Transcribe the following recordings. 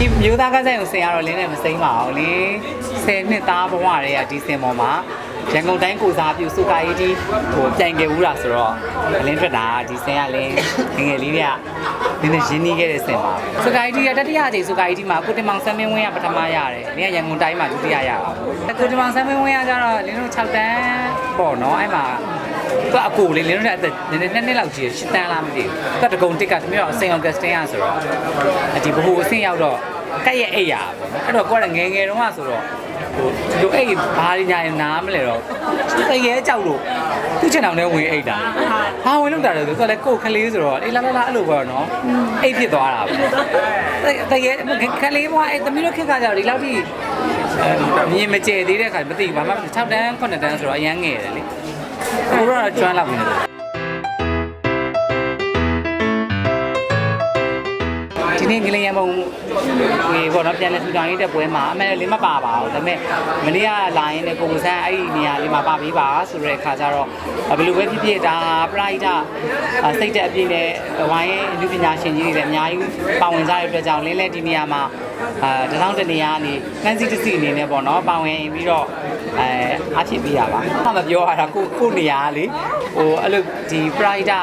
ဒီမျိုးသားကစားရုံစင်ကတော့လင်းနဲ့မစိမ့်ပါဘူးလေ10နှစ်သားဘဝတွေကဒီစင်ပေါ်မှာရန်ကုန်တိုင်းကိုစားပြုစုကာကြီးတီဟိုပြိုင်ခဲ့ဦးတာဆိုတော့အလင်းထွက်တာဒီစင်ကလင်းငယ်ငယ်လေးတွေကနည်းနည်းရင်းနှီးခဲ့တဲ့စင်ပါစုကာကြီးတီကတတိယအကြိမ်စုကာကြီးတီမှာကိုတင်မောင်ဆမ်းမင်းဝင်းကပထမရတယ်လင်းကရန်ကုန်တိုင်းမှာဒုတိယရတာကိုတင်မောင်ဆမ်းမင်းဝင်းကကျတော့လင်းတို့6တန်းပေါ့နော်အဲ့မှာ သူအကိုလေးလင်းတို့လည်းအသက်နည်းနည်းနှစ်နှစ်လောက်ကြီးရှစ်တန်းလားမသိဘူးသူကတကုံတစ်ကတမျိုးတော့အစိမ်အောင်ကစတင်ရဆိုတော့ဒီဘ ਹੁ အဆင့်ရောက်တော့ကက်ရဲ့အိတ်ရပေါ့နော်အဲ့တော့ကိုကငယ်ငယ်တုန်းကဆိုတော့ဟိုဒီလိုအိတ်ဘာရညာရင်နားမလဲတော့တကယ်ကြောက်လို့သူ့ချင်အောင်လည်းဝင်အိတ်တာဟာဝင်လို့တာတယ်သူကလည်းကိုယ်ခလေးဆိုတော့အေးလာလာလာအဲ့လိုပေါ့နော်အိတ်ဖြစ်သွားတာပေါ့တကယ်ခလေးဘွားအဲ့သမီးတို့ခက်ကကြတော့ဒီလောက်ထိအဲမြင်မကျဲသေးတဲ့ခါမသိဘူးဘာမှ6တန်း9တန်းဆိုတော့အရန်ငယ်တယ်လေ ကိုတော့ကျွမ်းလောက်နေတယ်ဒီနေ့ငလျင်ပုံဟေပေါ့နော်ပြန်လဲထူထောင်ရေးတဲ့ပွဲမှာအမှန်လည်းမပါပါဘူးဒါပေမဲ့မနေ့ကလာရင်လည်းကိုမဆန်းအဲ့ဒီနေရာလေးမှာပါပြီးပါဆိုတဲ့အခါကျတော့ဘယ်လိုပဲဖြစ်ဖြစ်ဒါပရိုက်တာစိတ်တဲ့အပြည့်နဲ့ဝိုင်းရဲ့အမှုပညာရှင်ကြီးတွေလည်းအများကြီးပါဝင်ကြတဲ့အတွက်ကြောင့်လင်းလဲဒီနေရာမှာ အာတထောင်တနေရာကနေကန်းစီတစီအနေနဲ့ပေါ့နော်ပါဝင်ပြီးတော့အဲအဖြစ်ပေးရပါ။မပြောရတာကိုကိုနေရာလေဟိုအဲ့လိုဒီပရိုက်တာ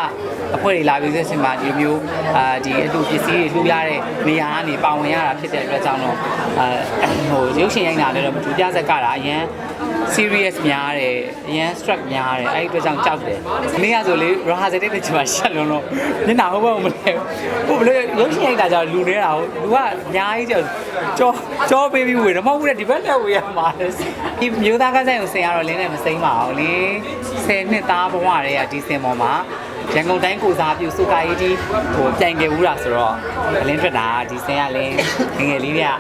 အဖွဲ့တွေလာပြီးဆိုစင်မှာဒီလိုမျိုးအာဒီအတူပစ္စည်းတွေလှူရတဲ့နေရာကနေပါဝင်ရတာဖြစ်တဲ့အတွက်ကြောင့်တော့အဲဟိုရုပ်ရှင်ရိုက်တာလည်းတော့မတူပြဆက်ကတာအရန် serious များတယ်အရန် struck များတယ်အဲ့ဒီအတွက်ကြောင့်ကြောက်တယ်။နေ့ကဆိုလေ rehearsal တဲ့ချိန်မှာရှက်လုံးတော့မျက်နှာဟုတ်ပါမလဲ။ဟုတ်ဘလို့ရုပ်ရှင်ရိုက်တာကြောင့်လူနေတာဟုတ်လူကအများကြီးကြောကြောကြောပေးပြီးဝေတယ်မဟုတ်ဘူးလေဒီဘက်လက်ဝေရမှာလေ။ဒီမျိုးသားကစားရုံစင်ကတော့လင်းနဲ့မစိမ့်ပါဘူးလေ။10နှစ်သားဘဝတွေကဒီစင်ပေါ်မှာ ရန်ကုန်တိုင်းကိုစားပြုစုကာကြီးတီဟိုပြိုင်ခဲ့ဦးတာဆိုတော့အလင်းထွက်တာဒီစင်ကလင်းငယ်ငယ်လေးတွေက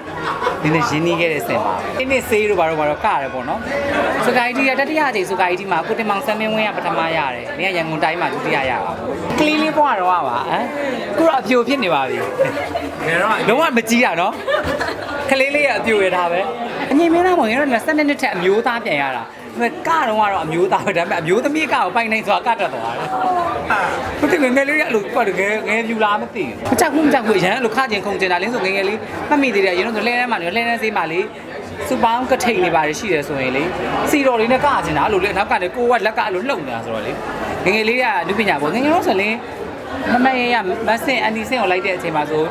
နည်းနည်းရင်းနှီးခဲ့တဲ့စင်ပါ။ဒီနေ့ဆေးတို့ဘာတို့ဘာတို့ကရတယ်ပေါ့နော်။စုကာကြီးတီကတတိယအကြိမ်စုကာကြီးတီမှာကိုတင်မောင်ဆမ်းမင်းဝင်းကပထမရတယ်။နင်းကရန်ကုန်တိုင်းမှာဒုတိယရတာ။ကလေးလေးဘွားတော့ပါဟမ်။ကိုတော့အပြိုဖြစ်နေပါပြီ။ငယ်တော့လုံးဝမကြီးတာနော်။ကလေးလေးကအပြိုရတာပဲ။အငြိမ်မင်းသားပေါ့ငယ်တော့12နှစ်ထက်အမျိုးသားပြန်ရတာ။ဒါပေ မဲ့ကတော့ကတော့အမျိုးသားပဲဒါပေမဲ့အမျိုးသမီးကတော့ပိုင်နိုင်ဆိုတာကတတ်သွားတယ်။ဟုတ်တယ်ငယ်ငယ်လေးကအဲ့လိုပေါ့ငယ်ငယ်ပြူလာမသိဘူး။မကြောက်ဘူးမကြောက်ဘူးရန်အဲ့လိုခကျင်ခုန်ကျင်တာလင်းဆိုငယ်ငယ်လေးမှတ်မိသေးတယ်ရင်းတော့လှဲထဲမှာနေလှဲထဲဆေးမှာလေးစူပေါင်းကထိန်နေပါတယ်ရှိတယ်ဆိုရင်လေစီတော်လေးနဲ့ကကျင်တာအဲ့လိုလေနောက်ကနေကိုကလက်ကအဲ့လိုလှုပ်နေတာဆိုတော့လေငယ်ငယ်လေးကလူပညာပေါ့ငယ်ငယ်တော့ဆိုရင်မမရရမဆင်အန်ဒီဆင်ကိုလိုက်တဲ့အချိန်မှာဆို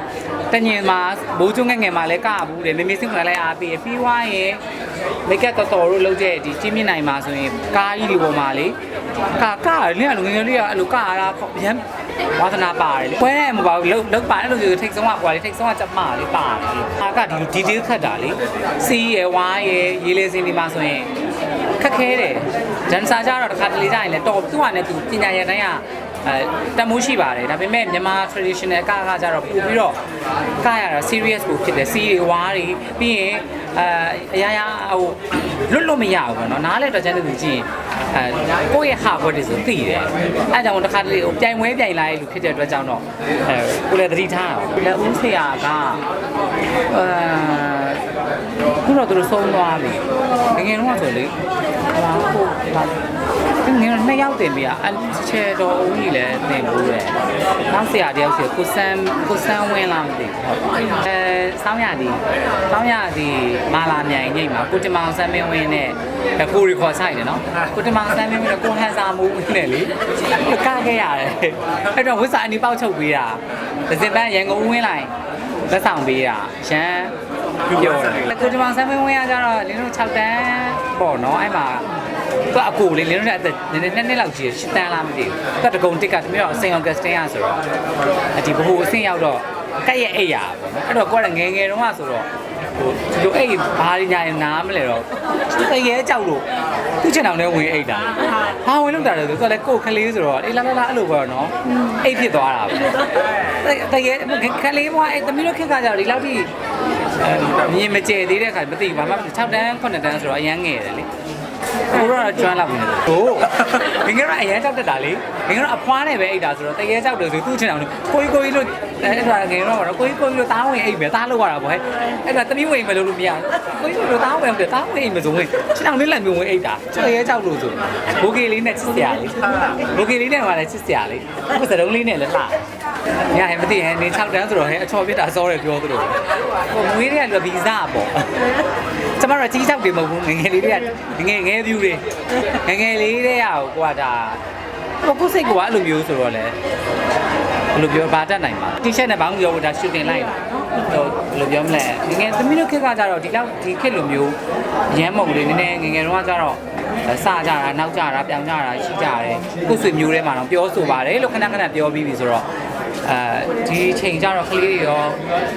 တညင်မှာဘိုးကျုံငယ်ငယ်မှာလည်းကဘူးတယ်မေမေစင်ကလည်းအားပေးပြီးွားရင် မိတ်ကတော်တော်တို့လုပ်တဲ့ဒီကြီးမြင့်နိုင်မှာဆိုရင်ကားကြီးဒီပေါ်မှာလေကာကာလင်းကငယ်ငယ်လေးကအဲ့လိုကာရတာရမ်းဝါသနာပါတယ်လေပွဲရဲမပါဘူးလုတ်လုတ်ပါအဲ့လိုဆိုထိတ်ဆုံးကကွာလေထိတ်ဆုံးကကြမလေးပါတယ်အာကဒီလို detail ခတ်တာလေစီးရယ်ဝါးရယ်ရေးလေးစင်းဒီမှာဆိုရင်ခက်ခဲတယ်ဒန်ဆာကြတော့တစ်ခါတလေကြရင်လည်းတော်သူ့ဟာနဲ့သူပညာရည်တိုင်းက အဲတမိုးရှိပါတယ်ဒါပေမဲ့မြန်မာ traditional ကကကြတော့ပို့ပြီးတော့ကရတာ serious ကိုဖြစ်တယ်စီးတွေဝါးတွေပြီးရင်အဲအရာရာဟိုလွတ်လွတ်မရဘူးပေါ့နော်နားလဲတော့ကျန်တဲ့သူကြည့်ရင်အဲကိုယ့်ရဲ့ဟာဘွက်တွေဆိုသိတယ်အဲကြောင့်တစ်ခါတလေဟိုပြိုင်ပွဲပြိုင်လာတဲ့လူဖြစ်တဲ့အတွက်ကြောင့်တော့အဲကိုလည်းသတိထားအောင်လက်ဦးဆရာကအဲ ခုတော့သူတို့ဆုံးသွားပြီငယ်ငယ်တော့ဆိုလေဟာဟိုဟာငယ်နှစ်ယောက်တင်ပြီအချေတော်ဦးကြီးလည်းတင်ဘူးတယ်။နောက်ဆရာတယောက်စီကိုစမ်းကိုစမ်းဝင်းလာမသိဘူး။အဲစောင်းရသည်စောင်းရသည်မာလာမြိုင်ညိတ်မှာကိုတမောင်စမ်းမင်းဝင်းနဲ့ကိုရီခေါ်ဆိုင်တယ်နော်။ကိုတမောင်စမ်းမင်းဝင်းနဲ့ကိုဟန်စာမိုးဝင်းနဲ့လေကခဲ့ရတယ်။အဲ့တော့ဝစ်စာအနီပေါက်ချုပ်ပေးတာ။ဒဇင်ပန်းရန်ကုန်ဝင်းလိုက်လက်ဆောင်ပေးတာရန် ပြောတယ်။ကိုတမောင်စမ်းမင်းဝင်းကကျတော့လင်းတို့6တန်းပေါ့နော်အဲ့မှာသူအကိုလေးလင်းတို့လည်းအသက်နည်းနည်းနှစ်နှစ်လောက်ကြီးရှစ်တန်းလားမသိဘူး။သူကတကုံတစ်ကတမျိုးတော့အစိမ်အောင်ကစတင်ရဆိုတော့ဒီဘ ਹੁ အဆင့်ရောက်တော့ကက်ရဲ့အိတ်ရပေါ့နော်။အဲ့တော့ကိုကငယ်ငယ်တုန်းကဆိုတော့ဟိုဒီလိုအိတ်ဘာရညာရင်နားမလဲတော့တကယ်ကြောက်လို့သူ့ချင်အောင်လည်းဝင်အိတ်တာ။ဟာဝင်လို့တာတယ်သူကလည်းကိုယ်ခလေးဆိုတော့အေးလာလာလာအဲ့လိုပေါ့နော်။အိတ်ဖြစ်သွားတာပဲ။တကယ်ခလေးဘွားအဲ့သမီးတို့ခက်ကကြတော့ဒီလောက်ထိ မြင်မကျဲသေးတဲ့ခါမသိဘူးဘာမှ6တန်း9တန်းဆိုတော့အရန်ငယ်တယ်လေကိုတော့ကျွမ်းလောက်နေတယ်ဟိုငငယ်တော့အရန်ကြောက်တတ်တာလေငငယ်တော့အဖွားနဲ့ပဲအိတ်တာဆိုတော့တကယ်ကြောက်တယ်ဆိုသူ့ချင်အောင်ကိုကြီးကိုကြီးလို့အဲ့ဒါငငယ်တော့ကတော့ကိုကြီးကိုကြီးလို့တားဝင်အိတ်ပဲတားလို့ရတာပေါ့ဟဲ့အဲ့ဒါသမီးဝင်မလို့လို့မရကိုကြီးလို့တားဝင်တယ်တားဝင်အိတ်မဆိုဝင်ချင်အောင်လေးလည်းမျိုးဝင်အိတ်တာတကယ်ကြောက်လို့ဆိုဘိုးကေလေးနဲ့ချစ်စရာလေးဘိုးကေလေးနဲ့ကလည်းချစ်စရာလေးကိုစတုံးလေးနဲ့လည်းလှ ညဟဲ့မသိဟဲ့နေ6တန်းဆိုတော့ဟဲ့အချော်ပြစ်တာစောတယ်ပြောသလိုဟိုမွေးတွေကလွယ်ဗီဇပေါ့ကျမတို့ကြီး6တွေမဟုတ်ဘူးငယ်ငယ်လေးတွေကငယ်ငယ် view တွေငယ်ငယ်လေးတွေကဟိုကွာဒါဟိုကိုယ်စိတ်ကအဲ့လိုမျိုးဆိုတော့လေဘယ်လိုပြောပါတတ်နိုင်မှာတီရှပ်နဲ့ဘောင်းပြောဖို့ဒါရှူတင်လိုက်ဟိုဘယ်လိုပြောမလဲငယ်ငယ်သမီးတို့ခက်ကကြတော့ဒီလောက်ဒီခက်လိုမျိုးရမ်းမုံလေးနည်းနည်းငယ်ငယ်တော့ကကြတော့စကြတာနောက်ကြတာပြောင်းကြတာရှိကြတယ်ကိုယ်ဆွေမျိုးထဲမှာတော့ပြောဆိုပါတယ်လို့ခဏခဏပြောပြီးပြီဆိုတော့ အဲဒီချိန်ကျတော့ကလေးတွေရော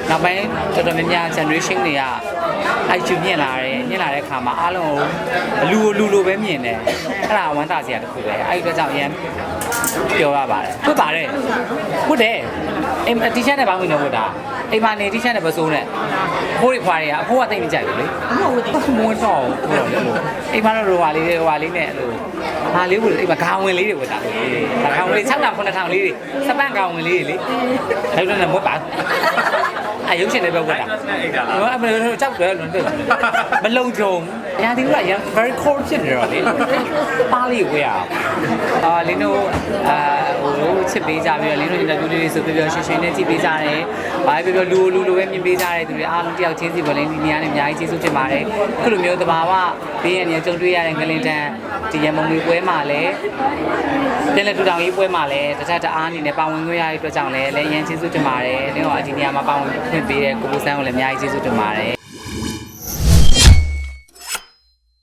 နောက်ပိုင်းတော်တော်များများ generation တွေကအဲ့ချူမြင်လာတယ်မြင်လာတဲ့အခါမှာအားလုံးကိုလူကိုလူလိုပဲမြင်တယ်အဲ့ဒါဝမ်းသာစရာတစ်ခုပဲအဲ့ဒီအတွက်ကြောင့်ရမ်းပြောရပါတယ်ဟုတ်ပါတယ်ဟုတ်တယ်အိမ်တီရှပ်နဲ့ဘာမှမလုပ်ဘူးဒါ အိမ်မှာနေတီရှပ်နဲ့ပစိုးနဲ့ဖိုးတွေခွာတွေကအဖိုးကတိတ်မကြိုက်ဘူးလေအမဟုတ်ဘူးမွန်းတော့ဘူးတော့လေအိမ်မှာတော့ဟိုဟာလေးတွေဟိုဟာလေးနဲ့အဲ့လိုဟာလေးကိုအိမ်မှာခေါင်းဝင်လေးတွေဝတ်တာလေခေါင်းဝင်လေး6တောင်9တောင်လေးတွေစပန့်ခေါင်းဝင်လေးတွေလေအဲ့လိုနဲ့မွတ်ပါအယုံရှင်တွေပဲဝတ်တာဟိုအမလို့ကြောက်တယ်လွန်တယ်မလုံကြုံရာဒီကရ very cold ဖြစ်နေတော့လေပါးလေးဝေးရအာလင်းတို့အာ ဟိုချစ်ပေးကြပြီးတော့လင်းတို့ interview လေးတွေဆိုပြပြရွှင်ရွှင်နဲ့ကြည့်ပေးကြတယ်ဘာပဲပြောလူလူလိုပဲမြင်ပေးကြတယ်သူတွေအားလုံးတယောက်ချင်းစီပေါ်လင်းဒီနေရာနဲ့အများကြီးကျေးဇူးတင်ပါတယ်ခုလိုမျိုးတဘာဝဘေးရန်ရကြုံတွေ့ရတဲ့ငလင်တန်ဒီရမုံလေးပွဲမှာလည်းပြန်လည်ထူထောင်ရေးပွဲမှာလည်းတစ်ထပ်တအားအနေနဲ့ပါဝင်ခွင့်ရတဲ့အတွက်ကြောင့်လည်းလည်းရန်ကျေးဇူးတင်ပါတယ်လင်းတို့အဒီနေရာမှာပါဝင်ခွင့်ပေးတဲ့ကိုကိုဆန်းကိုလည်းအများကြီးကျေးဇူးတင်ပါတယ်